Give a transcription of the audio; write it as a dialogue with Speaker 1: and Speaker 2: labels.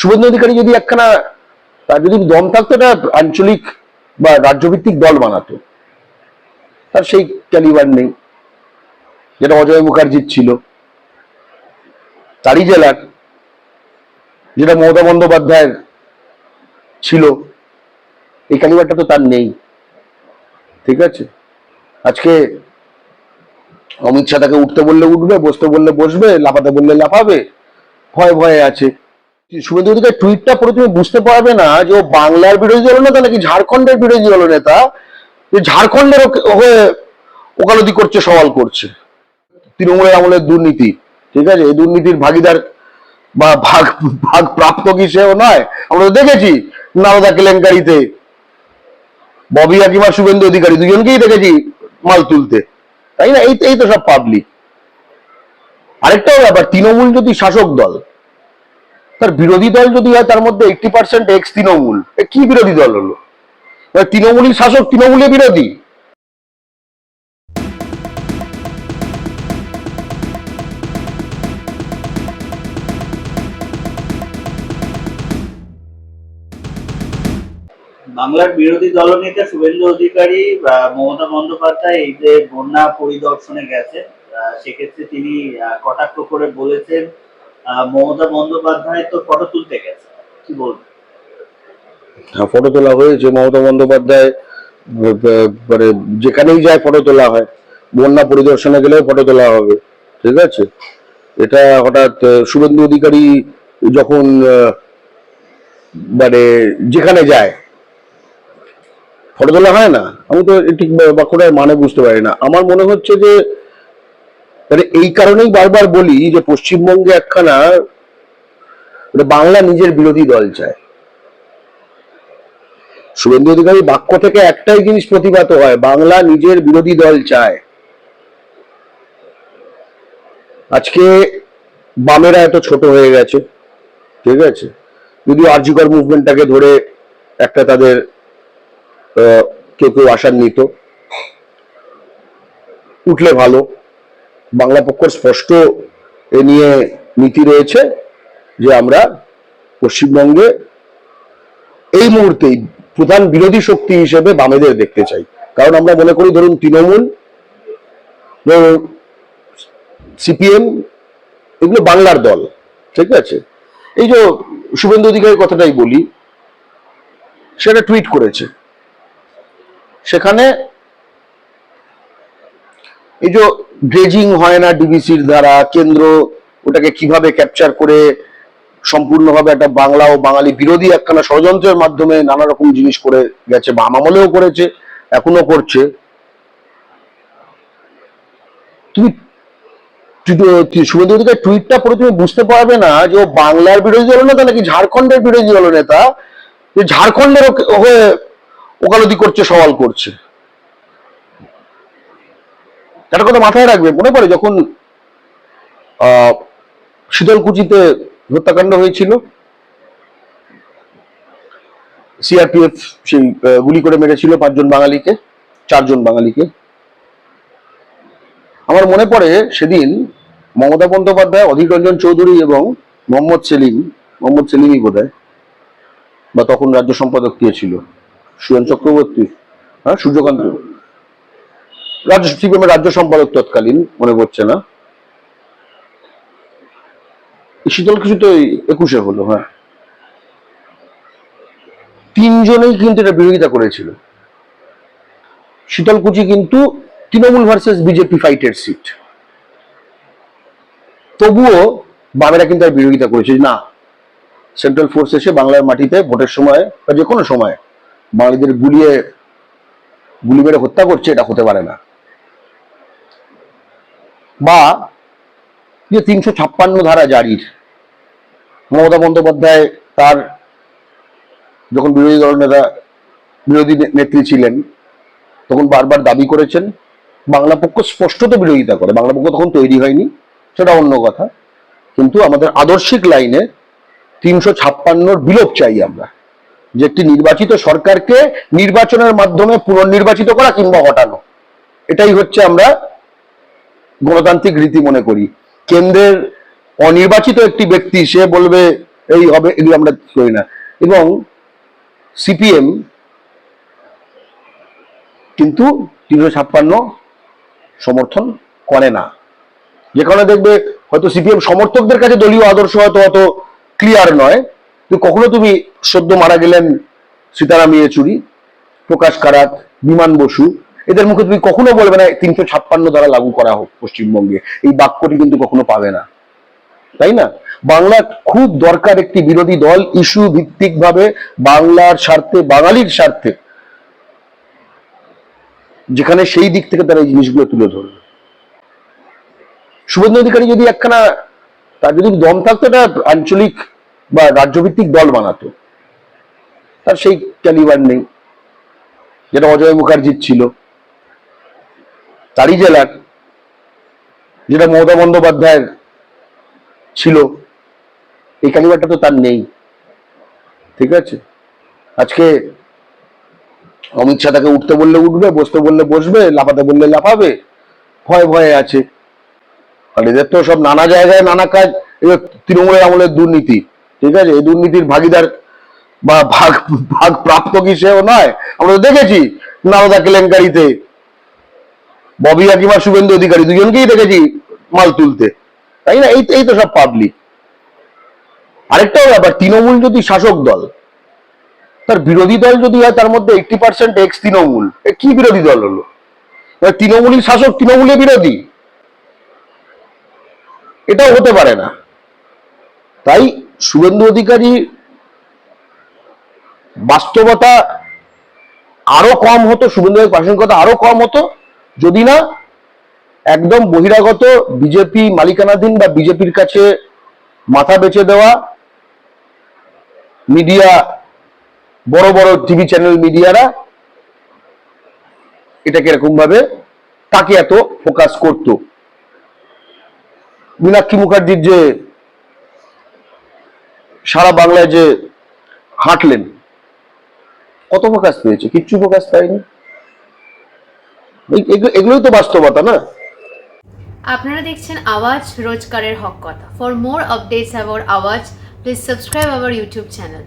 Speaker 1: শুভেন্দু অধিকারী যদি একখানা, তার যদি দম থাকতো, এটা আঞ্চলিক বা রাজ্যভিত্তিক দল বানাতো। তার সেই ক্যালিবার নেই। যেটা অজয় মুখার্জির ছিল। তারই জেলার, যেটা মমতা বন্দ্যোপাধ্যায়ের ছিল। এই ক্যালিবারটা তো তার নেই। ঠিক আছে? আজকে অমিত শাহ তাকে উঠতে বললে উঠবে, বসতে বললে বসবে, লাফাতে বললে লাফাবে, ভয় ভয়ে আছে। শুভেন্দু অধিকার টুইটটা পরে তুমি বুঝতে পারবে না যে ও বাংলার বিরোধী দলনেতা নাকি ঝাড়খণ্ডের বিরোধী দলনেতা যে ঝাড়খণ্ডের হয়ে ওকালতি করছে, সওয়াল করছে। তৃণমূলের আমলের দুর্নীতি, ঠিক আছে? এই দুর্নীতির ভাগিদার বা ভাগ ভাগ প্রাপ্ত কি সেও নয়। আমরা তো দেখেছি নারদা কেলেঙ্কারিতে। ববি আর শুভেন্দু অধিকারী দুজনকেই দেখেছি মাল তুলতে। তাই না? এই তো সব পাবলিক আরেকটাও ব্যাপার, তৃণমূল যদি শাসক দল তার বিরোধী দল যদি হয়, তার মধ্যে এইটটি পার্সেন্ট এক্স তৃণমূল। কি বিরোধী দল হলো? তৃণমূলই শাসক তৃণমূলে বিরোধী?
Speaker 2: বাংলার বিরোধী দলনেতা শুভেন্দু অধিকারী মমতা বন্দ্যোপাধ্যায় এই যে বন্যা পরিদর্শনে গেছে সেক্ষেত্রে তিনি কটাক্ষ করে বলেছেন মমতা বন্দ্যোপাধ্যায় তো ফটো তুলতে গেছে। কি বলবেন?
Speaker 1: হ্যাঁ ফটো তোলা হয়েছে মমতা বন্দ্যোপাধ্যায় মানে যেখানেই যায় ফটো তোলা হয়, বন্যা পরিদর্শনে গেলেও ফটো তোলা হবে, ঠিক আছে? এটা হঠাৎ শুভেন্দু অধিকারী যখন মানে যেখানে যায় ফটো তোলা হয় না? আমি তো ঠিক বাঁকুড়ায় মানে বুঝতে পারি না। আমার মনে হচ্ছে যে মানে এই কারণেই বারবার বলি যে পশ্চিমবঙ্গে একখানা মানে বাংলা নিজের বিরোধী দল চায়। শুভেন্দু অধিকারী বাক্য থেকে একটাই জিনিস প্রতিভাত হয়, বাংলা নিজের বিরোধী দল চায়। আজকে বামেরা এত ছোট হয়ে গেছে, ঠিক আছে? যদি আর্যিকর মুভমেন্টটাকে ধরে একটা তাদের কেউ কেউ আশার নিত উঠলে ভালো। বাংলা পক্ষের স্পষ্ট এ নিয়ে নীতি রয়েছে যে আমরা পশ্চিমবঙ্গে এই মুহূর্তেই প্রধান বিরোধী শক্তি হিসেবে বামেদের দেখতে চাই। কারণ আমরা মনে করি, ধরুন তৃণমূল সিপিএম, এগুলো বাংলার দল, ঠিক আছে? এই যে শুভেন্দু অধিকারীর কথাটাই বলি, সেটা টুইট করেছে। সেখানে এই যে ড্রেজিং হয় না ডিবিসির দ্বারা, কেন্দ্র ওটাকে কীভাবে ক্যাপচার করে সম্পূর্ণভাবে একটা বাংলা ও বাঙালি বিরোধী একখানা ষড়যন্ত্রের মাধ্যমে নানা রকম জিনিস করে গেছে বা আমলেও করেছে, এখনও করছে। তুমি শুভেন্দু টুইটটা পরে তুমি বুঝতে পারবে না যে ও বাংলার বিরোধী দলনেতা নাকি ঝাড়খণ্ডের বিরোধী দলনেতা যে ঝাড়খণ্ডের হয়ে ওকালতি করছে, সওয়াল করছে। একটা কথা মাথায় রাখবে, মনে পড়ে যখন শীতলকুচিতে হত্যাকাণ্ড হয়েছিল সিআরপিএফ সেই গুলি করে মেরেছিল পাঁচজন বাঙালিকে, চারজন বাঙালিকে। আমার মনে পড়ে সেদিন মমতা বন্দ্যোপাধ্যায়, অধীর রঞ্জন চৌধুরী এবং মোহাম্মদ সেলিম, মোহাম্মদ সেলিমই বোধ বা তখন রাজ্য সম্পাদক কে ছিল? সুরেন চক্রবর্তী হ্যাঁ সূর্যকান্ত। রাজ্য সিপিএমের রাজ্য সম্পাদক তৎকালীন, মনে পড়ছে না? শীতল কিছু তো একুশে হলো হ্যাঁ। তিনজনেই কিন্তু এটা বিরোধিতা করেছিল। শীতলকুচি কিন্তু তৃণমূল ভার্সেস বিজেপি ফাইটের সিট তবুও বামেরা কিন্তু আর বিরোধিতা করেছে না। সেন্ট্রাল ফোর্স এসে বাংলার মাটিতে ভোটের সময় বা যে কোনো সময় বাঙালিদের গুলিয়ে গুলি মেরে হত্যা করছে, এটা হতে পারে না। বা যে তিনশো ছাপ্পান্ন ধারা জারির। মমতা বন্দ্যোপাধ্যায় তার যখন বিরোধী দল নেতা, বিরোধী নেত্রী ছিলেন, তখন বারবার দাবি করেছেন, বাংলা পক্ষ স্পষ্টত বিরোধিতা করে। বাংলা পক্ষ তখন তৈরি হয়নি, সেটা অন্য কথা। কিন্তু আমাদের আদর্শিক লাইনে তিনশো ছাপ্পান্নর বিলোপ চাই আমরা, যে একটি নির্বাচিত সরকারকে নির্বাচনের মাধ্যমে পুনর্নির্বাচিত করা কিংবা হটানো। এটাই হচ্ছে আমরা গণতান্ত্রিক রীতি মনে করি। কেন্দ্রের অনির্বাচিত একটি ব্যক্তি, সে বলবে, এই হবে এগুলো আমরা করি না। এবং সিপিএম কিন্তু তিনশো ছাপ্পান্ন সমর্থন করে না। যে কারণে দেখবে, হয়তো সিপিএম সমর্থকদের কাছে দলীয় আদর্শ হয়তো অত ক্লিয়ার নয়। কিন্তু কখনো তুমি সদ্য মারা গেলেন সীতারাম ইয়েচুরি, প্রকাশ কারাত, বিমান বসু এদের মুখে তুমি কখনো বলবে না, তিনশো ছাপ্পান্ন দ্বারা লাগু করা হোক পশ্চিমবঙ্গে। এই বাক্যটি কিন্তু কখনো পাবে না। তাই না? বাংলা খুব দরকার একটি বিরোধী দল, ইস্যু ভিত্তিক ভাবে বাংলার স্বার্থে, বাঙালির স্বার্থে, যেখানে সেই দিক থেকে তারা এই জিনিসগুলো তুলে ধরবে। শুভেন্দু অধিকারী যদি একখানা, তার যদি দম থাকতো, এটা আঞ্চলিক বা রাজ্যভিত্তিক দল বানাতো। তার সেই ক্যালিবার নেই। যেটা অজয় মুখার্জির ছিল। তারই জেলার যেটা মমতা বন্দ্যোপাধ্যায়ের ছিল, এই ক্যালিবারটা তো তার নেই। ঠিক আছে? আজকে অমিত শাহ তাকে উঠতে বললে উঠবে, বসতে বললে বসবে, লাফাতে বললে লাফাবে, ভয় ভয়ে আছে। আর এদের তো সব নানা জায়গায় নানা কাজ তৃণমূলের আমলের দুর্নীতি। ঠিক আছে? এই দুর্নীতির ভাগিদার বা ভাগ ভাগ প্রাপ্ত কি সেও নয়। আমরা দেখেছি, নারদা কেলেঙ্কারিতে। ববি হাকিমা শুভেন্দু অধিকারী দুজনকেই দেখেছি মাল তুলতে। তাই না? এই এই তো সব পাবলিক আরেকটাও ব্যাপার, তৃণমূল যদি শাসক দল, তার বিরোধী দল যদি হয়, তার মধ্যে এইটটি পার্সেন্ট এক্স তৃণমূল। কি বিরোধী দল হলো? তৃণমূলই শাসক তৃণমূলে বিরোধী। এটাও হতে পারে না। তাই শুভেন্দু অধিকারী বাস্তবতা আরও কম হতো, শুভেন্দু প্রাসঙ্গিকতা আরও কম হতো যদি না একদম বহিরাগত বিজেপি মালিকানাধীন বা বিজেপির কাছে মাথা বেচে দেওয়া মিডিয়া, বড় বড় টিভি চ্যানেল মিডিয়ারা এটাকে এরকম ভাবে তাকে এত ফোকাস করত। মীনাক্ষী মুখার্জির যে সারা বাংলায় যে হাঁটলেন, কত ফোকাস পেয়েছে? কিচ্ছু ফোকাস পায়নি। এগুলোই তো বাস্তবতা, না?
Speaker 3: আপনারা দেখছেন আওয়াজ রোজকারের হক কথা। For more updates about Awaaz please subscribe our YouTube channel